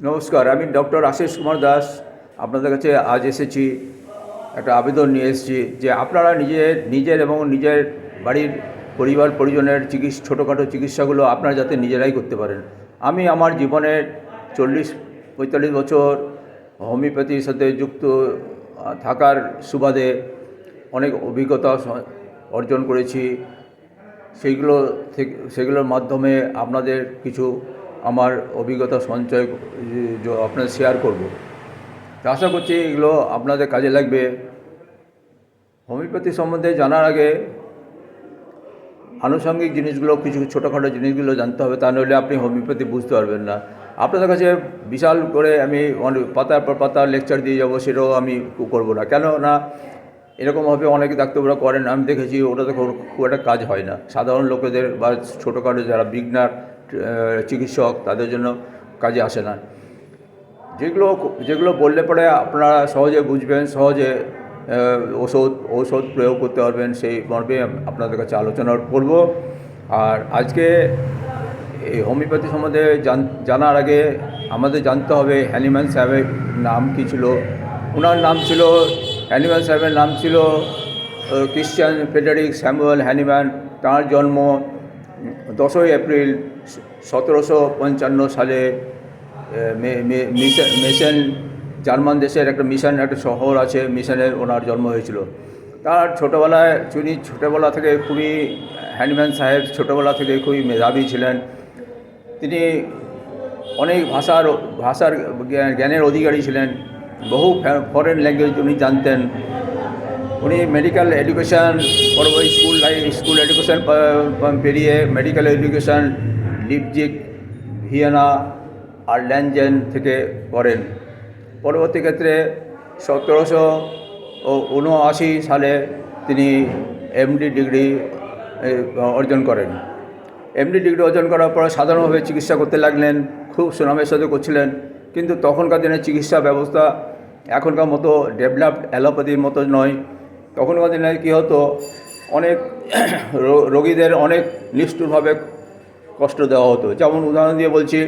নমস্কার, আমি ডক্টর আশিস কুমার দাস। আপনাদের কাছে আজ এসেছি, একটা আবেদন নিয়ে এসেছি যে আপনারা নিজের নিজের এবং নিজের বাড়ির পরিবার পরিজনের চিকিৎসা, ছোটোখাটো চিকিৎসাগুলো আপনারা যাতে নিজেরাই করতে পারেন। আমি আমার জীবনের চল্লিশ, পঁয়তাল্লিশ বছর হোমিওপ্যাথির সাথে যুক্ত, থাকার সুবাদে অনেক অভিজ্ঞতা অর্জন করেছি। সেইগুলো সেগুলোর মাধ্যমে আপনাদের কিছু আমার অভিজ্ঞতা, সঞ্চয় আপনাদের শেয়ার করব। তা আশা করছি এগুলো আপনাদের কাজে লাগবে। হোমিওপ্যাথি সম্বন্ধে জানার আগে আনুষঙ্গিক জিনিসগুলো, কিছু ছোটোখাটো জিনিসগুলো জানতে হবে, তা নইলে আপনি হোমিওপ্যাথি বুঝতে পারবেন না। আপনাদের কাছে বিশাল করে আমি অনেক পাতার পর পাতা লেকচার দিয়ে যাব, সেটাও আমি করব না। কেন না এরকমভাবে অনেক ডাক্তাররা করেন, আমি দেখেছি, ওটাতে খুব খুব একটা কাজ হয় না। সাধারণ লোকেদের বা ছোটোখাটো যারা বিগনার চিকিৎসক, তাদের জন্য কাজে আসে না। যেগুলো যেগুলো বললে পরে আপনারা সহজে বুঝবেন, সহজে ওষুধ, ঔষধ প্রয়োগ করতে পারবেন, সেই মর্মে আপনাদের কাছে আলোচনা করব। আর আজকে এই হোমিওপ্যাথি সম্বন্ধে জানার আগে আমাদের জানতে হবে হ্যানিম্যান সাহেবের নাম কী ছিল? ওনার নাম ছিল, হ্যানিম্যান সাহেবের নাম ছিল ক্রিশ্চিয়ান ফেডারিক স্যামুয়েল হ্যানিম্যান। তাঁর জন্ম দশই এপ্রিল সতেরোশো পঞ্চান্ন সালে মিশন জার্মান দেশের একটা মিশন, একটা শহর আছে মিশনের ওনার জন্ম হয়েছিল। তার ছোটোবেলায় তিনি ছোটোবেলা থেকে খুবই হ্যান্ডম্যান সাহেব, ছোটোবেলা থেকে খুবই মেধাবী ছিলেন। তিনি অনেক ভাষার ভাষার জ্ঞানের অধিকারী ছিলেন। বহু ফরেন ল্যাঙ্গুয়েজ উনি জানতেন। উনি মেডিকেল এডুকেশান পরবর্তী স্কুল লাইফ স্কুল এডুকেশান পেরিয়ে মেডিকেল এডুকেশান লিপজিক ভিয়েনা আর ল্যানজেন থেকে করেন। পরবর্তী ক্ষেত্রে সতেরোশো ও উনআশি সালে তিনি এমডি ডিগ্রি অর্জন করেন। এমডি ডিগ্রি অর্জন করার পর সাধারণভাবে চিকিৎসা করতে লাগলেন, খুব সুনামের সাথে করছিলেন, কিন্তু তখনকার দিনে চিকিৎসা ব্যবস্থা এখনকার মতো ডেভেলপড অ্যালোপ্যাথির মতো নয়। তখনকার দিনে কী হতো, অনেক রোগীদের অনেক নিষ্ঠুরভাবে কষ্ট দেওয়া হতো। যেমন উদাহরণ দিয়ে বলছি,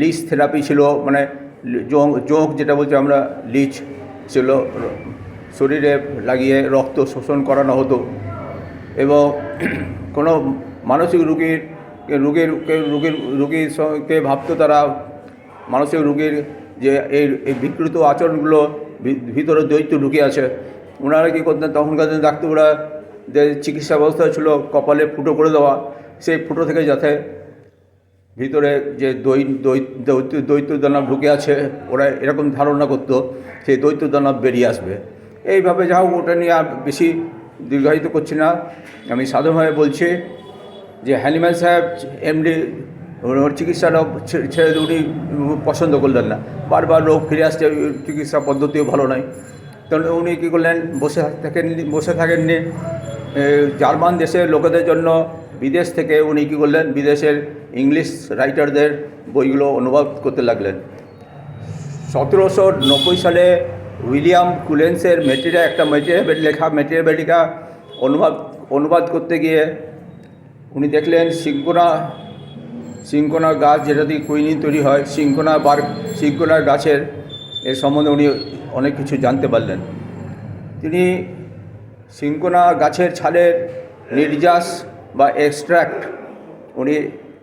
লিচ থেরাপি ছিল মানে জোঁক জোঁক যেটা বলছি আমরা, লিচ ছিল, শরীরে লাগিয়ে রক্ত শোষণ করানো হতো। এবং কোনো মানসিক রুগীর রুগীর রুগীর রুগীর সঙ্গে ভাবতো তারা, মানসিক রুগীর যে এই এই বিকৃত আচরণগুলো ভিতরে দৈত্য ঢুকে আছে। ওনারা কী করতেন? তখনকার দিনে ডাক্তাররা যে চিকিৎসা ব্যবস্থা ছিল, কপালে ফুটো করে দেওয়া, সেই ফুটো থেকে যাতে ভিতরে যে দৈ দৈ দৈত্য দৈত্য দানব ঢুকে আছে, ওরা এরকম ধারণা করতো, সেই দৈত্য দানব বেরিয়ে আসবে। এইভাবে যা হোক ওটা নিয়ে আর বেশি দীর্ঘায়িত করছি না। আমি সাধারণভাবে বলছি যে হ্যানিম্যান সাহেব, এমডি ওর চিকিৎসাটা ছেড়ে উনি পছন্দ করলেন না। বারবার রোগ ফিরে আসছে, চিকিৎসা পদ্ধতিও ভালো নয়। তখন উনি কী করলেন, বসে থাকেন, বসে থাকেননি। জার্মান দেশের লোকেদের জন্য বিদেশ থেকে উনি কী করলেন, বিদেশের ইংলিশ রাইটারদের বইগুলো অনুবাদ করতে লাগলেন। সতেরোশো নব্বই সালে উইলিয়াম কুলেন্সের মেটেরিয়া একটা মেটেরিয়া লেখা মেটেরিয়াবেটিকা অনুবাদ অনুবাদ করতে গিয়ে উনি দেখলেন সিঙ্কোনা সিঙ্কোনা গাছ যেটা দিয়ে কুইনিন তৈরি হয় সিঙ্কোনা বার সিঙ্কোনা গাছের এর সম্বন্ধে উনি অনেক কিছু জানতে পারলেন। তিনি সিঙ্কোনা গাছের ছালের নির্যাস বা এক্সট্র্যাক্ট উনি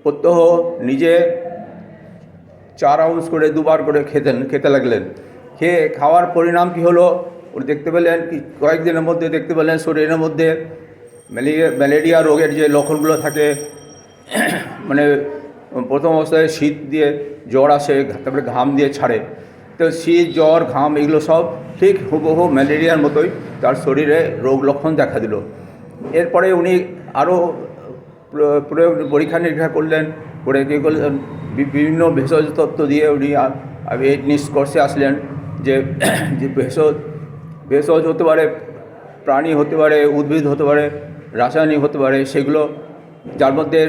প্রত্যহ নিজে চার আউন্স করে দুবার করে খেতেন খেতে লাগলেন। খেয়ে খাওয়ার পরিণাম কি হলো? উনি দেখতে পেলেন কি, কয়েকদিনের মধ্যে দেখতে পেলেন শরীরের মধ্যে ম্যালেরিয়া ম্যালেরিয়া রোগের যে লক্ষণগুলো থাকে। মানে প্রথম অবস্থায় শীত দিয়ে জ্বর আসে, তারপরে ঘাম দিয়ে ছাড়ে। তো শীত, জ্বর, ঘাম এগুলো সব ঠিক হুবহু ম্যালেরিয়ার মতোই তার শরীরে রোগ লক্ষণ দেখা দিল। এরপরে উনি আরও প্রয়োগ, পরীক্ষা নিরীক্ষা করলেন, করে কী করলেন বিভিন্ন ভেষজ তত্ত্ব দিয়ে উনি এই নিষ্কর্ষে আসলেন যে যে ভেষজ ভেষজ হতে পারে, প্রাণী হতে পারে, উদ্ভিদ হতে পারে, রাসায়নিক হতে পারে, সেগুলো যার মধ্যে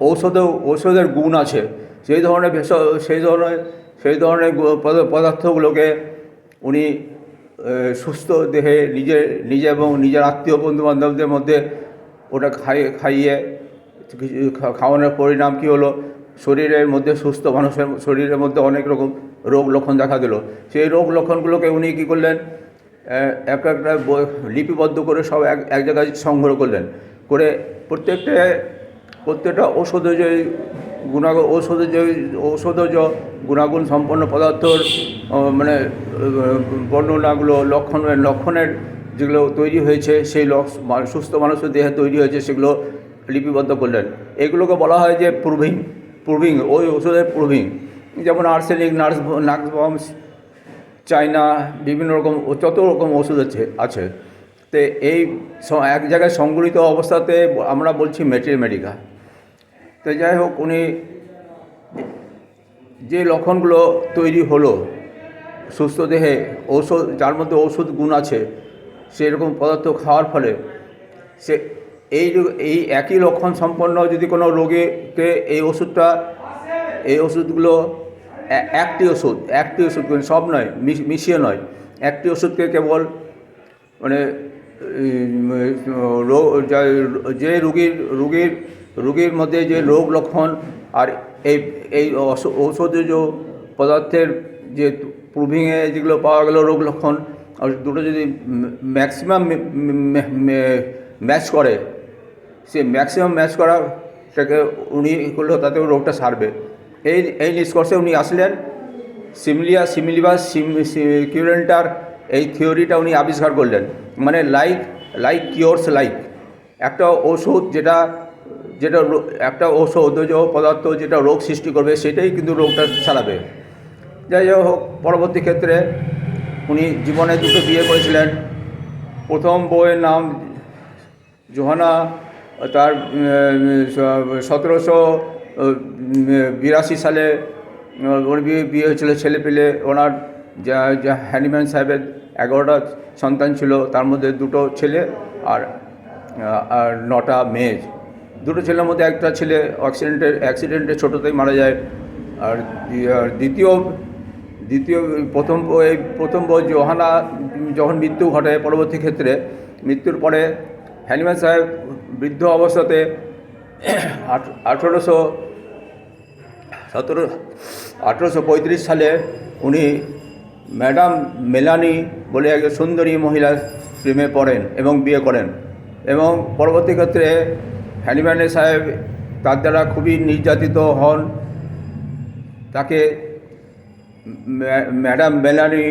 ঔষধেও, ঔষধের গুণ আছে। সেই ধরনের ভেষজ, সেই ধরনের সেই ধরনের পদার্থগুলোকে উনি সুস্থ দেহে নিজে নিজে এবং নিজের আত্মীয় বন্ধু বান্ধবদের মধ্যে ওটা খাইয়ে খাইয়ে কিছু খাওয়ানোর পরিণাম কী হলো? শরীরের মধ্যে সুস্থ মানুষের শরীরের মধ্যে অনেক রকম রোগ লক্ষণ দেখা দিল। সেই রোগ লক্ষণগুলোকে উনি কী করলেন? আহ, একটা লিপিবদ্ধ করে সব এক এক জায়গায় সংগ্রহ করলেন। করে প্রত্যেকটা প্রত্যেকটা ঔষধ যে গুণাগুণ ঔষধ যে ঔষধজ গুণাগুণ সম্পন্ন পদার্থর মানে বর্ণনাগুলো লক্ষণ লক্ষণের যেগুলো তৈরি হয়েছে সেই সুস্থ মানুষের দেহে তৈরি হয়েছে সেগুলো লিপিবদ্ধ করলেন। এগুলোকে বলা হয় যে প্রুভিং প্রুভিং ওই ওষুধের প্রুভিং যেমন আর্সেনিক, নার্স নাক্স বমস চায়না, বিভিন্ন রকম, যত রকম ওষুধ আছে আছে। তো এই এক জায়গায় সংগঠিত অবস্থাতে আমরা বলছি মেটেরিয়াল মেডিকা। তো যাই হোক, উনি যে লক্ষণগুলো তৈরি হলো, সুস্থ দেহে ঔষধ, যার মধ্যে ওষুধ গুণ আছে, সেরকম পদার্থ খাওয়ার ফলে সে এই এই একই লক্ষণ সম্পন্ন যদি কোনো রোগীকে এই ওষুধটা, এই ওষুধগুলো একটি ওষুধ একটি ওষুধ সব নয়, মিশ- মিশিয়ে নয়, একটি ওষুধকে কেবল মানে যে রুগীর রুগীর রুগীর মধ্যে যে রোগ লক্ষণ আর এই এই ঔষধজ পদার্থের যে প্রুভিংয়ে যেগুলো পাওয়া গেল রোগ লক্ষণ, আর দুটো যদি ম্যাক্সিমাম ম্যাচ করে সে ম্যাক্সিমাম ম্যাচ করাটাকে উনি করল তাতেও রোগটা সারবে। এই এই নিষ্কর্ষে উনি আসলেন। সিমলিয়া সিমিলিবাস সিম কিউরেন্টার, এই থিওরিটা উনি আবিষ্কার করলেন। মানে লাইক লাইক কিওরস লাইক একটা ওষুধ যেটা যেটা একটা ঔষধজ পদার্থ যেটা রোগ সৃষ্টি করবে, সেটাই কিন্তু রোগটা সারাবে। যাই হোক, পরবর্তী ক্ষেত্রে উনি জীবনে দুটো বিয়ে করেছিলেন। প্রথম বউয়ের নাম জোহানা তার সতেরোশো বিরাশি সালে ওর বিয়ে বিয়ে হয়েছিল ছেলে পেলে। ওনার হ্যানিম্যান সাহেবের এগারোটা সন্তান ছিল, তার মধ্যে দুটো ছেলে আর আর নটা মেয়ে। দুটো ছেলের মধ্যে একটা ছেলে অ্যাক্সিডেন্টে অ্যাক্সিডেন্টে ছোটোতেই মারা যায়। আর দ্বিতীয় দ্বিতীয়, প্রথম এই প্রথম জোহানা, যখন মৃত্যু ঘটে পরবর্তী ক্ষেত্রে, মৃত্যুর পরে হ্যানিম্যান সাহেব, বৃদ্ধ অবস্থাতে আঠেরোশো সতেরো, আঠেরোশো পঁয়ত্রিশ সালে উনি ম্যাডাম মেলানি বলে একজন সুন্দরী মহিলার প্রেমে পড়েন এবং বিয়ে করেন এবং পরবর্তী ক্ষেত্রে হ্যানিম্যানে সাহেব তার দ্বারা খুবই নির্যাতিত হন। তাকে ম্যাডাম মেলানি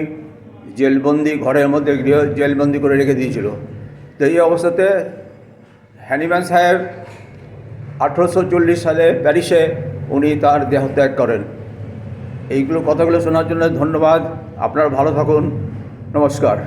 জেলবন্দি ঘরের মধ্যে গৃহ, জেলবন্দি করে রেখে দিয়েছিল। তো এই অবস্থাতে হ্যানিম্যান সাহেব আঠেরোশো চল্লিশ সালে প্যারিসে উনি তার দেহত্যাগ করেন। এইগুলো কথাগুলো শোনার জন্য ধন্যবাদ। আপনারা ভালো থাকুন। নমস্কার।